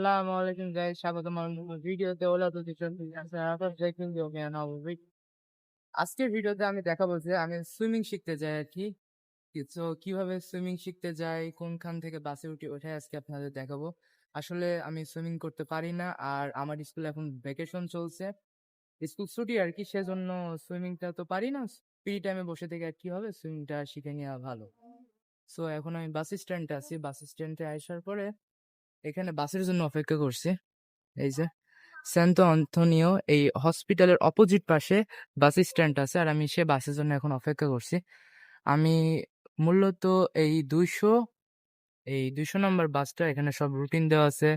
আসসালামু আলাইকুম গাইস স্বাগতম ভিডিওতে। ওলা তো আজকের ভিডিওতে আমি দেখাবো যে আমি সুইমিং শিখতে যাই আর কি। তো কীভাবে সুইমিং শিখতে যাই, কোনখান থেকে বাসে উঠে ওটাই আজকে আপনাদের দেখাবো। আসলে আমি সুইমিং করতে পারি না আর আমার স্কুলে এখন ভ্যাকেশন চলছে। স্কুল ছুটি আর কি, সেজন্য সুইমিংটা তো পারি না। ফ্রি টাইমে বসে থেকে আর কি হবে সুইমিংটা শিখে নেওয়া ভালো। সো এখন আমি বাস স্ট্যান্ডে আছি। বাস স্ট্যান্ডে আসার পরে এখানে বাসের জন্য অপেক্ষা করছি। এই যে সেন্টো অ্যান্থনিও এই হসপিটালের অপোজিট পাশে বাস স্ট্যান্ড আছে আর আমি সে বাসের জন্য এখন অপেক্ষা করছি। আমি মূলত এই দুইশো এই দুইশো নম্বর বাসটা এখানে সব রুটিন দেওয়া আছে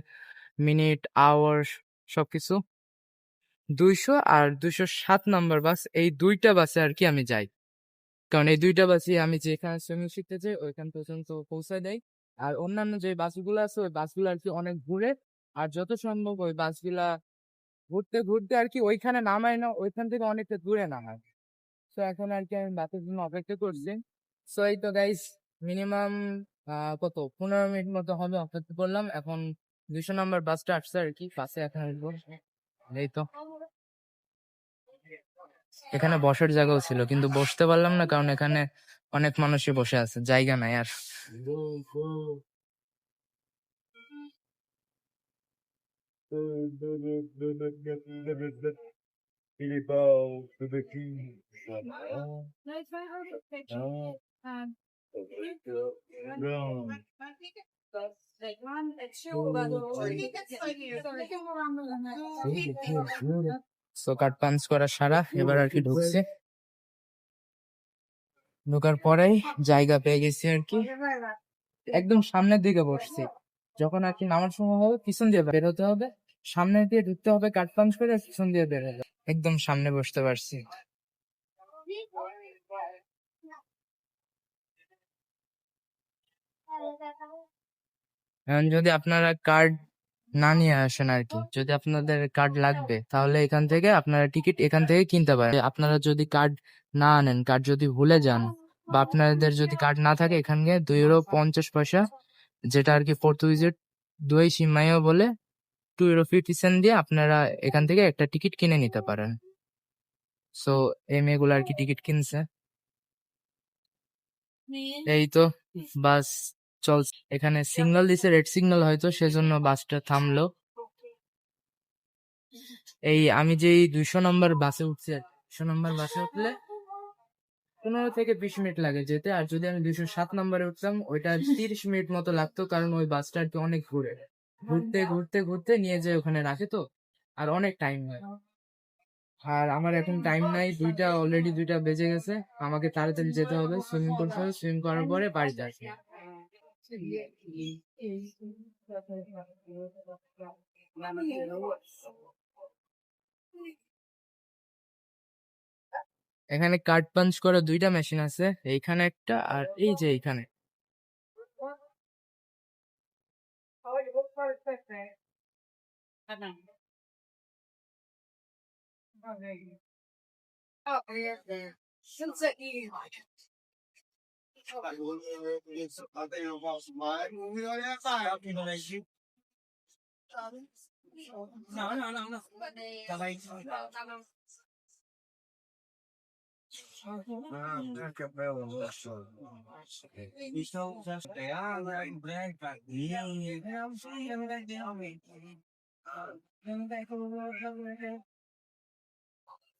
মিনিট আওয়ার সব কিছু দুইশো আর দুইশো সাত নম্বর বাস এই দুইটা বাসে আর কি আমি যাই। কারণ এই দুইটা বাসই আমি যেখানে সুইমিং শিখতে চাই ওইখান পর্যন্ত পৌঁছায় দেয়। আর অন্যান্য যে বাসগুলো আছে, ওই বাসগুলো আর কি অনেক ঘুরে। আর যত সম্ভব ওই বাসগুলা ঘুরতে ঘুরতে আর কি ওইখানে নামায় না, ওইখান থেকে অনেকটা দূরে নামায়। তো এখন আর কি আমি বাসের জন্য অপেক্ষা করছি। সো এই তো গাইস মিনিমাম কত? পনেরো মিনিট মতো হবে অপেক্ষা করলাম। এখন দুইশো নম্বর বাসটা আসছে আর কি বাসে এখন আসব। এই তো। এখানে বসার জায়গাও ছিল, কিন্তু বসতে পারলাম না কারণ এখানে অনেক মানুষই বসে আছে জায়গা নাই আর। সো কাট পাঞ্চ করা সারা এবার আর কি ঢুকছে। ঢোকার পরেই জায়গা পেয়ে গেছি আর কি। একদম সামনের দিকে বসছি। যখন আর কি নামার সময় হবে, পিছন দিয়ে বের হতে হবে। সামনে দিয়ে ঢুকতে হবে কাট পাঞ্চ করে পিছন দিয়ে বের হবে। একদম সামনে বসতে পারছি। এখন যদি আপনারা কার্ড না নিয়ে আসেন আর কি, যদি আপনাদের কার্ড লাগবে, তাহলে এখান থেকে আপনারা টিকিট এখান থেকে কিনতে পারেন। আপনারা যদি কার্ড না আনেন, কার্ড যদি ভুলে যান বা আপনাদের যদি কার্ড না থাকে এখানে দুই ইউরো পঞ্চাশ পয়সা, যেটা আর কি পর্তুগিজের দুই সিমাইও বলে টু ইউরো ফিফটি সেন্ট দিয়ে আপনারা এখান থেকে একটা টিকিট কিনে নিতে পারেন। সো এই মেয়েগুলো আর কি টিকিট কিনছে। এই তো, বাস চলছে। এখানে সিগন্যাল দিছে রেড সিগন্যাল হয়তো, সেজন্য বাসটা থামলো। এই আমি যে দুইশো নম্বর বাসে উঠছি দুশো নম্বর বাসে উঠলে পনেরো থেকে বিশ মিনিট লাগে যেতে আর যদি আমি দুইশো সাত নম্বরে উঠতাম ওইটা তিরিশ মিনিট মতো লাগতো কারণ ওই বাসটা আর কি অনেক ঘুরে ঘুরতে ঘুরতে ঘুরতে নিয়ে যায় ওখানে রাখে তো আর অনেক টাইম হয় আর আমার এখন টাইম নাই দুইটা অলরেডি দুইটা বেজে গেছে আমাকে তাড়াতাড়ি যেতে হবে সুইমিং করতে হবে সুইমিং করার পরে বাড়িতে আসবে এখানে কার্ড পাঞ্চ করা দুইটা মেশিন আছে এইখানে একটা আর এই যে এইখানে। Ja, ik heb wel een van. Ik stond vast. Ja, ik blijf bij. Ja, ik ben er niet Dan ben ik er wel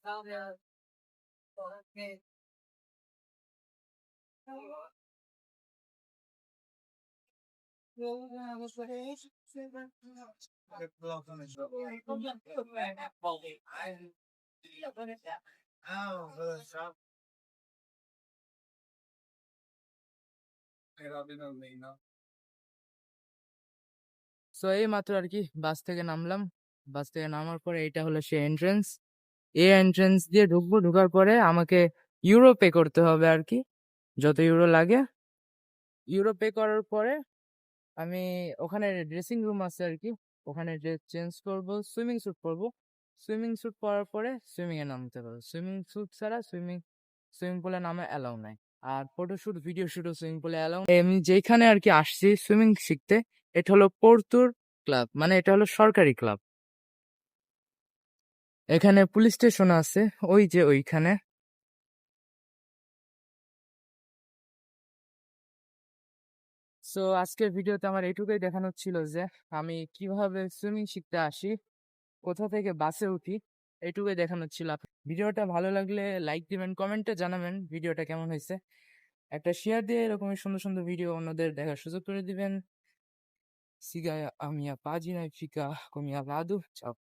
Dan ja. Ik ben dat is wel. Ik kom dan ook bij. Oh, dat is wel. So এই মাত্র আর কি বাস থেকে নামলাম। বাস থেকে নামার পরে এটা হলো সে এন্ট্রেন্স এই এন্ট্রেন্স দিয়ে ঢুকবো, ঢুকার পরে আমাকে ইউরো পে করতে হবে আর কি, যত ইউরো লাগে। ইউরো পে করার পরে আমি ওখানে ড্রেসিং রুম আছে আর কি, ওখানে ড্রেস চেঞ্জ করব সুইমিং স্যুট পরবো। সুইমিং স্যুট পরার পরে সুইমিংয়ে নামতে পারব সুইমিং স্যুট ছাড়া সুইমিং সুইমিং পুলে নামে অ্যালাউ নাই। আর ফটোশুট ভিডিও শুটও সুইমিং পুলে অ্যালাউ আমি যেখানে আর কি আসছি সুইমিং শিখতে, এটা হলো পোর্তুর ক্লাব মানে এটা হলো সরকারি ক্লাব এখানে পুলিশ স্টেশন আছে, ওই যে ওইখানে। সো আজকের ভিডিওতে আমার এটুকুই দেখানো ছিল যে, আমি কীভাবে সুইমিং শিখতে আসি, কোথা থেকে বাসে উঠি এটুকুই দেখানোর ছিল ভিডিওটা ভালো লাগলে লাইক দিবেন কমেন্টে জানাবেন ভিডিওটা কেমন হয়েছে একটা শেয়ার দিয়ে এরকমই সুন্দর সুন্দর ভিডিও অন্যদের দেখার সুযোগ করে দিবেন সিগা, আমিয়া পাজিনা ফিকা কমিয়া লাদু. Tchau.